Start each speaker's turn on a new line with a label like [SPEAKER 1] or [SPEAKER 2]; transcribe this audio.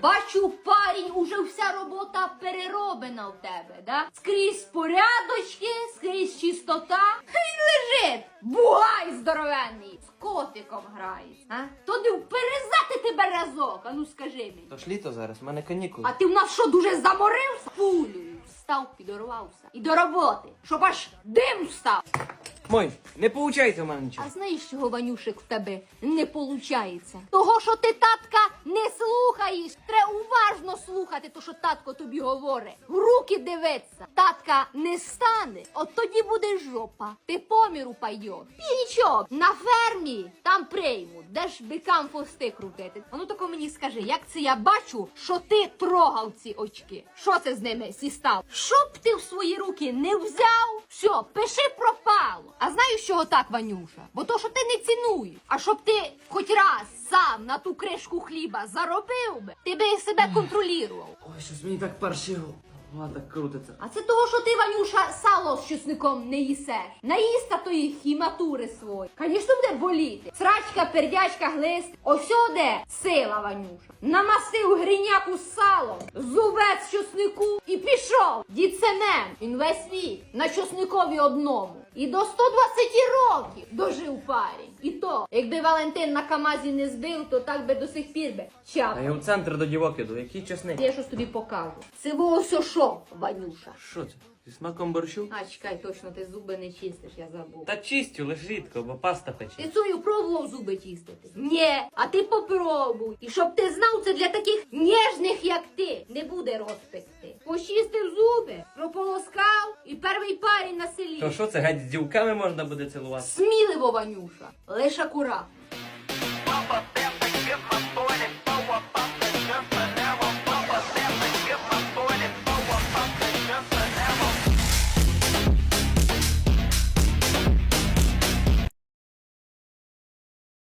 [SPEAKER 1] Бачу, парень, уже вся робота перероблена в тебе, да? Скрізь порядочки, скрізь чистота. Він лежить, бугай здоровенний, з котиком грається. А? То не вперезати тебе разок, а ну скажи мені.
[SPEAKER 2] То ж літо зараз, в мене канікули.
[SPEAKER 1] А ти в нас що, дуже заморився? Пулею встав, підорвався. І до роботи, щоб аж дим став.
[SPEAKER 2] Мой, не получається в мене нічого.
[SPEAKER 1] А знаєш, чого Ванюшик в тебе не получається? Того, що ти татка не слухаєш. Треба уважно слухати, то що татко тобі говорить. В руки дивиться. Татка не стане, от тоді буде жопа. Ти поміру пайдеш. І на фермі там приймуть, де ж бикам хвости крутити. А ну тако мені скажи, як це я бачу, що ти трогав ці очки? Що це з ними сістав? Щоб ти в свої руки не взяв, все, пиши пропало. А знаєш, чого так, Ванюша? Бо то, що ти не цінуєш. А щоб ти хоч раз сам на ту кришку хліба заробив би, ти би себе контролював.
[SPEAKER 2] Ой, щось мені так паршиво. Ладно, крутиться.
[SPEAKER 1] А це того, що ти, Ванюша, сало з чесником не їсеш. Наїста тої хіматури свої. Звісно, буде боліти. Срачка, пердячка, глист. Ось де сила, Ванюша. Намасив гріняку з салом, зубець чеснику і пішов. Дід Семен, він весь світ на чесникові одному. І до 120 років дожив парень. І то, якби Валентин на Камазі не збив, то так би до сих пір би чав.
[SPEAKER 2] А я в центр до дівок іду. Який чесник?
[SPEAKER 1] Я щось тобі покажу. Це ось що, Ванюша.
[SPEAKER 2] Що це? Зі смаком борщу?
[SPEAKER 1] А, чекай, точно, ти зуби не чистиш, я забув.
[SPEAKER 2] Та чистю, лиш рідко, бо паста пече.
[SPEAKER 1] Ти цю пробував зуби чистити? Ні, а ти попробуй. І щоб ти знав, це для таких ніжних, як ти, не буде розпекти. Почистив зуби, прополоскав і перший парень на селі.
[SPEAKER 2] То що це, геть з дівками можна буде цілувати?
[SPEAKER 1] Сміливо, Ванюша, лиш акуратно.